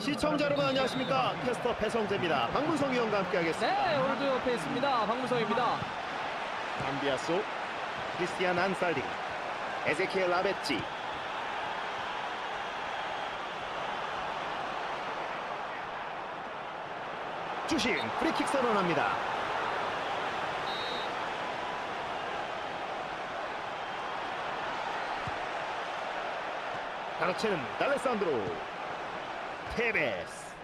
시청자 여러분 안녕하십니까? 캐스터 배성재입니다. 박문성 위원과 함께하겠습니다. 네, 오늘도 옆에 있습니다. 박문성입니다. 감비아소 크리스티안 안살리 에제키엘 라베찌. 주심 프리킥 선언합니다. 가로채는 달레산드로 테베스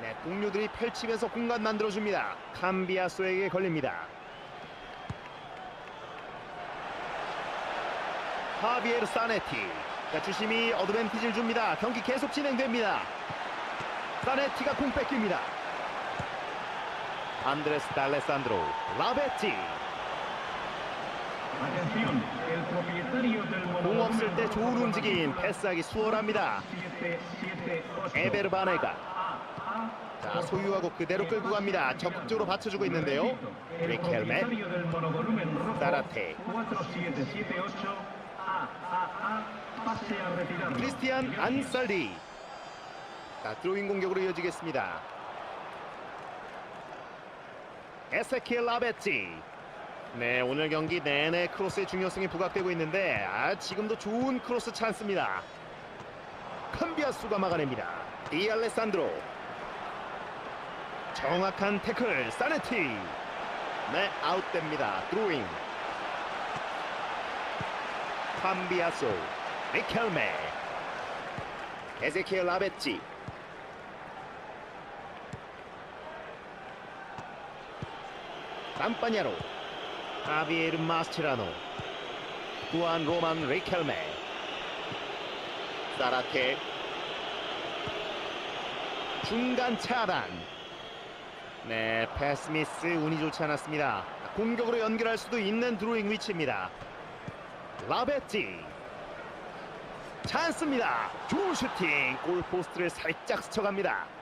네, 동료들이 펼치면서 공간 만들어줍니다. 캄비아소에게 걸립니다. 하비에르 사네티. 자, 주심이 어드밴티지를 줍니다. 경기 계속 진행됩니다. 사네티가 공 뺏깁니다. 안드레스 달레산드로 라베티 공 없을 때 좋은 움직임 패스하기 수월합니다. 에베르 바네가 자 소유하고 그대로 끌고 갑니다. 적극적으로 받쳐주고 있는데요. 리켈메 사라테 크리스티안 안살리 자 드로잉 공격으로 이어지겠습니다. 에세키엘 라베치 네 오늘 경기 내내 크로스의 중요성이 부각되고 있는데 아 지금도 좋은 크로스 찬스입니다. 캄비아수가 막아냅니다. 디알레산드로 정확한 태클 사네티 네 아웃됩니다. 드로잉 캄비아소 리켈메 에제키엘 라베치 깜파냐로 아비에르 마스티라노 후안 로만 리켈메 사라테 중간 차단. 네 패스 미스 운이 좋지 않았습니다. 공격으로 연결할 수도 있는 드로잉 위치입니다. 라베티 찬스입니다. 좋은 슈팅. 골포스트를 살짝 스쳐갑니다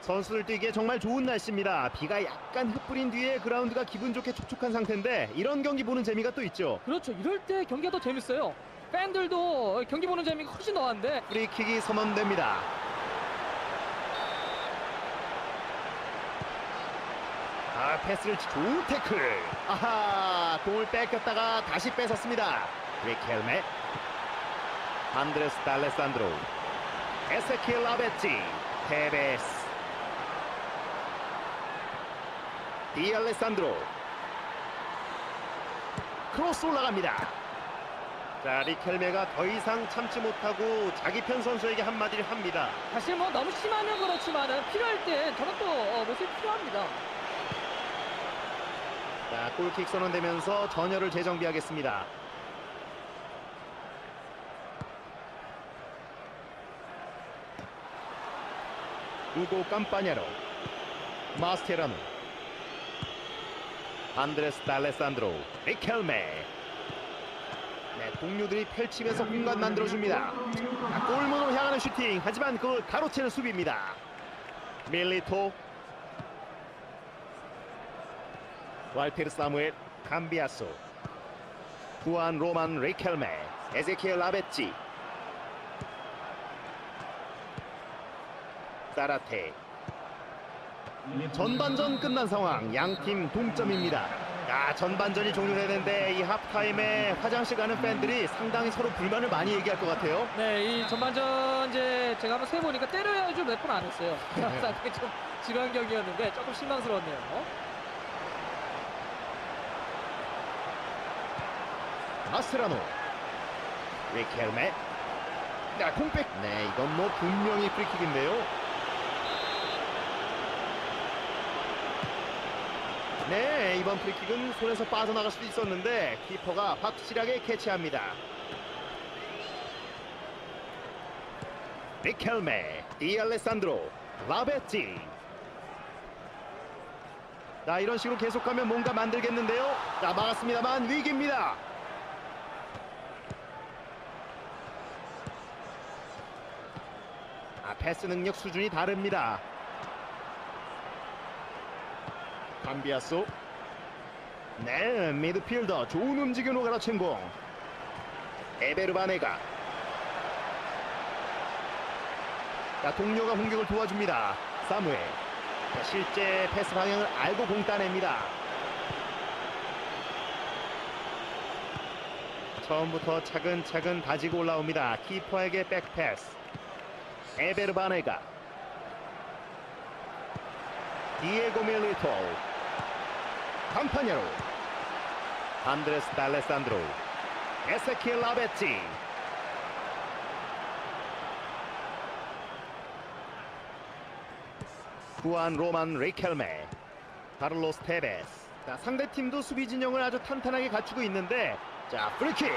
선수들 뛰기에 정말 좋은 날씨입니다. 비가 약간 흩뿌린 뒤에 그라운드가 기분 좋게 촉촉한 상태인데 이런 경기 보는 재미가 또 있죠. 그렇죠. 이럴 때 경기가 더 재밌어요. 팬들도 경기 보는 재미가 훨씬 더 한데 프리킥이 선언됩니다. 아 패스를 좋은 태클. 아하 공을 뺏겼다가 다시 뺏었습니다. 리켈메 안드레스 달레산드로 에세키엘 라베치 테베스 디 알레산드로 크로스 올라갑니다. 자 리켈메가 더 이상 참지 못하고 자기 편 선수에게 한마디를 합니다. 사실 뭐 너무 심하면 그렇지만 은 필요할 땐 저런 또 어, 모습이 필요합니다. 자 골킥 선언되면서 전열을 재정비하겠습니다. 우고 깜파냐로 마스테라노 안드레스 달레산드로 리켈메. 네, 동료들이 펼치면서 공간 만들어줍니다. 자, 골문으로 향하는 슈팅. 하지만 그걸 가로채는 수비입니다. 밀리토. wal테르 사무엘 감비아소. 후안 로만 리켈메. 에제키엘 라베치 사라테 전반전 끝난 상황 양팀 동점입니다. 야 전반전이 종료되는데 이 하프타임에 화장실 가는 팬들이 상당히 서로 불만을 많이 얘기할 것 같아요. 네, 이 전반전 이제 제가 한번 세보니까 때려야죠 몇번 안 했어요. 상당히 좀 지루한 경기였는데 조금 실망스러웠네요. 마스테라노. 리켈메? 자 공백. 네 이건 뭐 분명히 프리킥인데요 네 이번 프리킥은 손에서 빠져나갈 수도 있었는데 키퍼가 확실하게 캐치합니다. 리켈메 디알레산드로 라베티 자 이런 식으로 계속하면 뭔가 만들겠는데요? 자 막았습니다만 위기입니다. 아, 패스 능력 수준이 다릅니다. 감비아소 네, 미드필더 좋은 움직임으로 갈아챈 공. 에베르바네가. 자, 동료가 공격을 도와줍니다. 사무엘. 자, 실제 패스 방향을 알고 공 따냅니다. 처음부터 차근차근 다지고 올라옵니다. 키퍼에게 백패스. 에베르바네가. 디에고 밀리토. 캄파냐로. 안드레스 달레산드로. 에세키엘 라베치. 후안 로만 리켈메. 카를로스 테베스. 자, 상대팀도 수비 진영을 아주 탄탄하게 갖추고 있는데 자, 프리킥.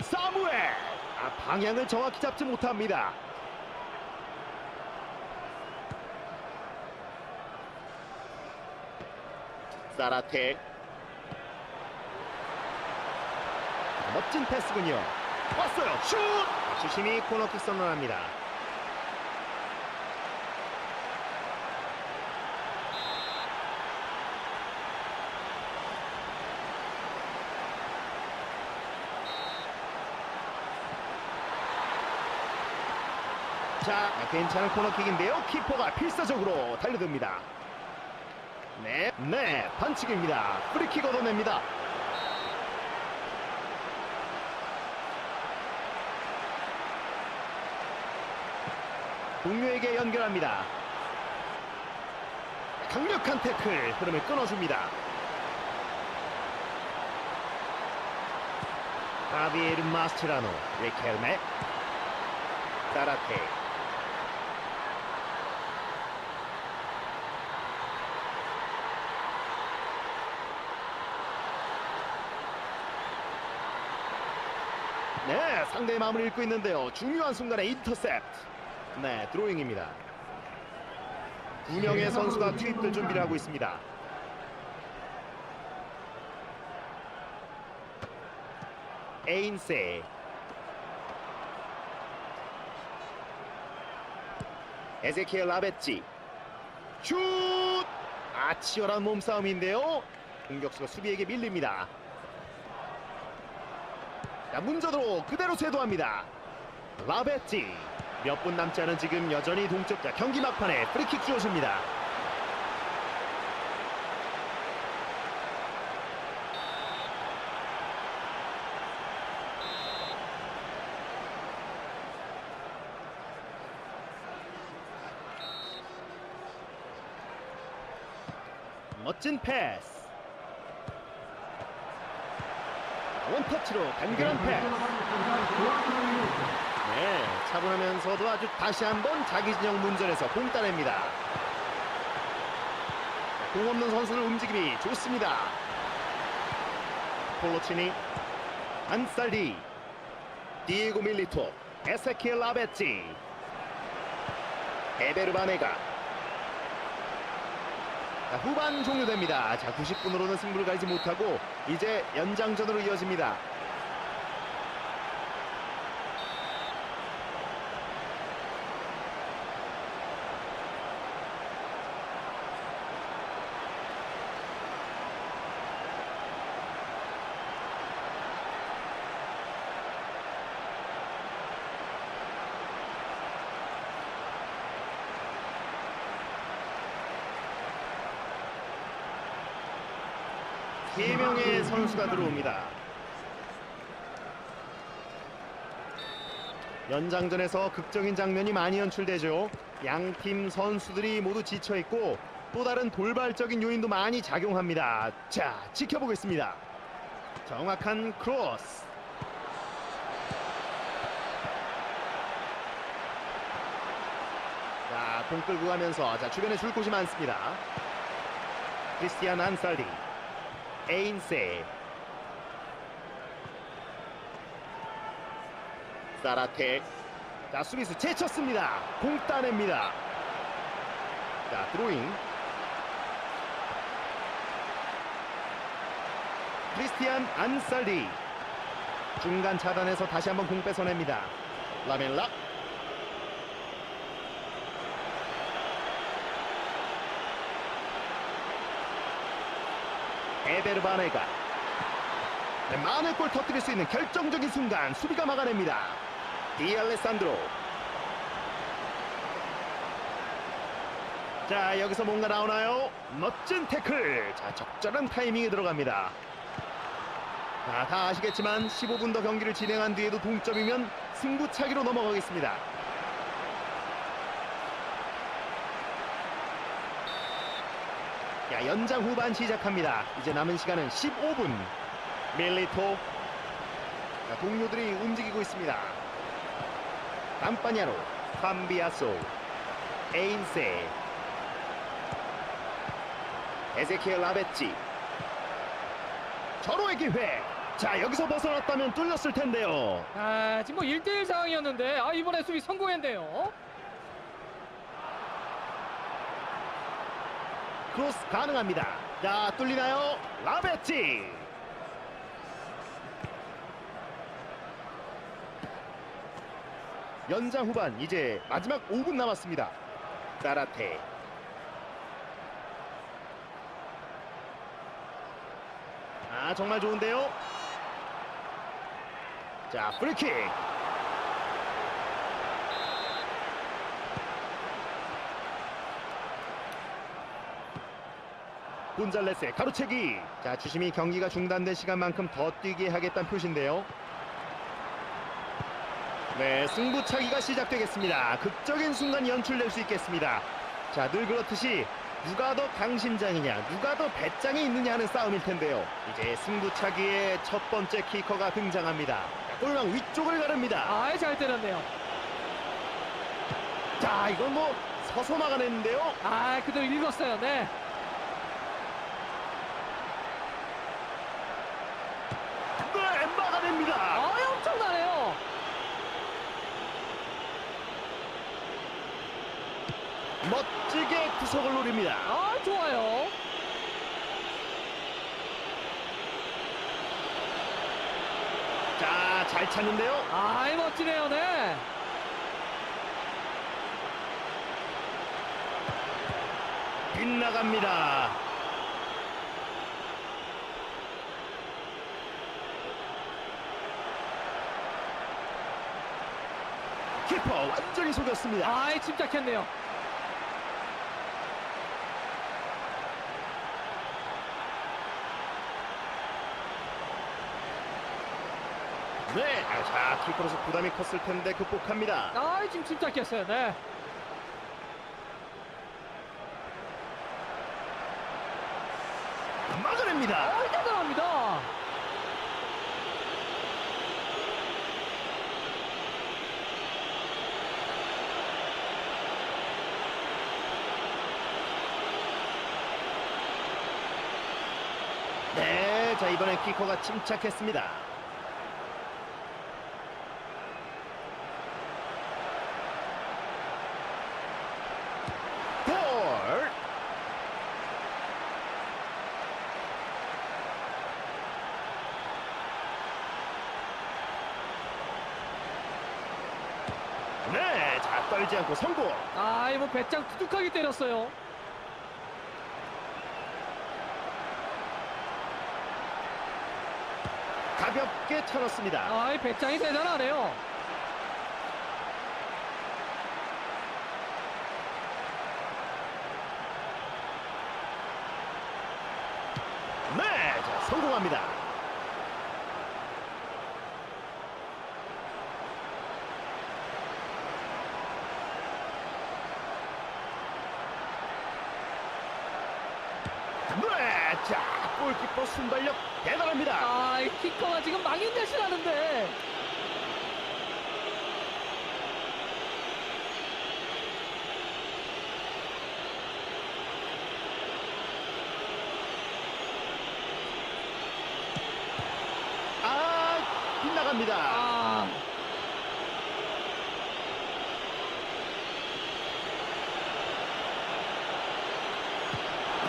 사무엘. 아, 방향을 정확히 잡지 못합니다. 사라테. 멋진 패스군요. 왔어요. 슛! 주심이 코너킥 선언합니다. 자, 괜찮은 코너킥인데요. 키퍼가 필사적으로 달려듭니다. 네, 네, 반칙입니다. 프리킥 얻어냅니다. 동료에게 연결합니다. 강력한 태클 흐름을 끊어줍니다. 가비에르 마스트라노, 리켈메, 사라테. 네, 상대의 마음을 읽고 있는데요. 중요한 순간에 인터셉트. 네, 드로잉입니다. 두 명의 선수가 투입될 준비를 하고 있습니다. 에인세 에제키엘 라베찌 슛! 아 치열한 몸싸움인데요 공격수가 수비에게 밀립니다 자 문전으로 그대로 쇄도합니다. 라베찌 몇분 남지 않은 지금 여전히 동점 자 경기 막판에 프리킥 주어집니다. 멋진 패스 원터치로 간결한 패스 네, 차분하면서도 아주 다시 한번 자기 진영 문전에서 공 따냅니다. 공 없는 선수들 움직임이 좋습니다. 폴로치니, 안살디, 디에고 밀리토, 에세키엘 라베치, 에베르바네가. 자, 후반 종료됩니다. 자, 90분으로는 승부를 가지 못하고 이제 연장전으로 이어집니다. 세 명의 선수가 들어옵니다. 연장전에서 극적인 장면이 많이 연출되죠. 양팀 선수들이 모두 지쳐 있고 또 다른 돌발적인 요인도 많이 작용합니다. 자, 지켜보겠습니다. 정확한 크로스. 자, 공 끌고 가면서 자, 주변에 줄 곳이 많습니다. 크리스티안 안살디. 에인세. 사라테. 자 수비수 제쳤습니다. 공 따냅니다. 자 드로잉. 크리스티안 안살디. 중간 차단해서 다시 한번 공 뺏어냅니다. 라멜라. 에베르바네가 네, 많은 골 터뜨릴 수 있는 결정적인 순간 수비가 막아냅니다. 디알레산드로. 자 여기서 뭔가 나오나요? 멋진 태클. 자 적절한 타이밍에 들어갑니다. 자, 다 아시겠지만 15분 더 경기를 진행한 뒤에도 동점이면 승부차기로 넘어가겠습니다. 야, 연장 후반 시작합니다. 이제 남은 시간은 15분. 밀리토. 자, 동료들이 움직이고 있습니다. 깜파냐로, 팜비아소, 에인세, 에ze키엘 라베치. 절호의 기회. 자, 여기서 벗어났다면 뚫렸을 텐데요. 아, 지금 뭐 1대1 상황이었는데 아, 이번에 수비 성공했네요. 크로스 가능합니다. 자, 뚫리나요? 라베치. 연장 후반 이제 마지막 5분 남았습니다. 따라테. 아, 정말 좋은데요? 자, 프리킥. 곤잘레스의 가로채기. 자, 주심이 경기가 중단된 시간만큼 더 뛰게 하겠다는 표시인데요. 네, 승부차기가 시작되겠습니다. 극적인 순간 연출될 수 있겠습니다. 자, 늘 그렇듯이 누가 더 강심장이냐, 누가 더 배짱이 있느냐 하는 싸움일 텐데요. 이제 승부차기의 첫 번째 키커가 등장합니다. 자, 골망 위쪽을 가릅니다. 아, 잘 때렸네요. 자, 이건 뭐 서서 막아냈는데요. 아, 그대로 읽었어요. 네. 네, 막아냅니다. 아, 엄청나네요. 멋지게 구석을 노립니다. 아, 좋아요. 자, 잘 찼는데요. 아, 멋지네요. 네. 빗나갑니다. 키퍼 완전히 속였습니다. 아, 침착했네요. 네, 아, 자 키퍼로서 부담이 컸을 텐데 극복합니다. 아, 지금 침착했어요. 네. 막아냅니다. 아, 대단합니다. 네, 자 이번엔 키커가 침착했습니다. 골! 네, 자 떨지 않고 성공. 아, 이거 배짱 두둑하게 때렸어요. 가볍게 쳐넣습니다. 아, 이 배짱이 대단하네요. 네, 자 성공합니다. 네, 자 골키퍼 순발력 대단합니다. 아, 이 키커가 지금 망인 대신 하는데. 아, 빗나갑니다. 아,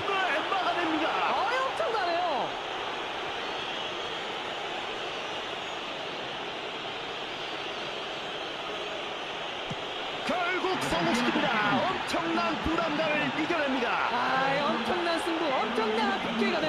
네, 막아냅니다. 아, 엄청나네요. 부담감을 이겨냅니다. 아, 엄청난 승부, 엄청난 PK가 됩니다.